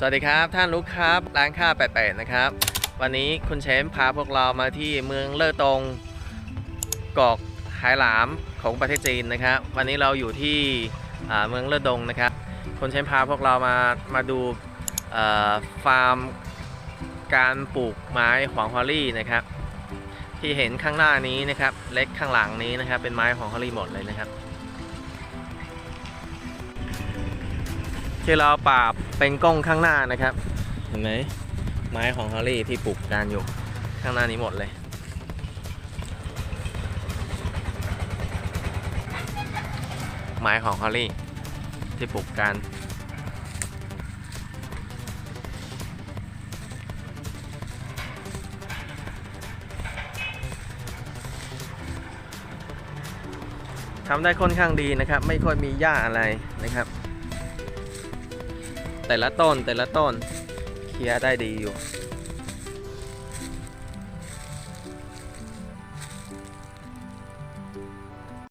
สวัสดีครับท่านลูกครับร้านข้าแปดนะครับ วันนี้คุณเชมพาพวกเรามาที่เมืองเลอตงเกาะไหหลามของประเทศจีนนะครับ วันนี้เราอยู่ที่เมืองเลอดงนะครับคุณเชมพาพวกเรามามาดูฟาร์มการปลูกไม้หวงฮอลลี่นะครับ ที่เห็นข้างหน้านี้นะครับ เล็กข้างหลังนี้นะครับ เป็นไม้หวงฮอลลี่หมดเลยนะครับ ที่เราปราบเป็นกล้องข้างหน้านะครับ เห็นไหมไม้ของฮอลลี่ที่ปลูกกันอยู่ข้างหน้านี้หมดเลยไม้ของฮอลลี่ที่ปลูกกันทำได้ค่อนข้างดีนะครับ ไม่ค่อยมีหญ้าอะไรนะครับ แต่ละต้นแต่ละต้นเคลียร์ได้ดีอยู่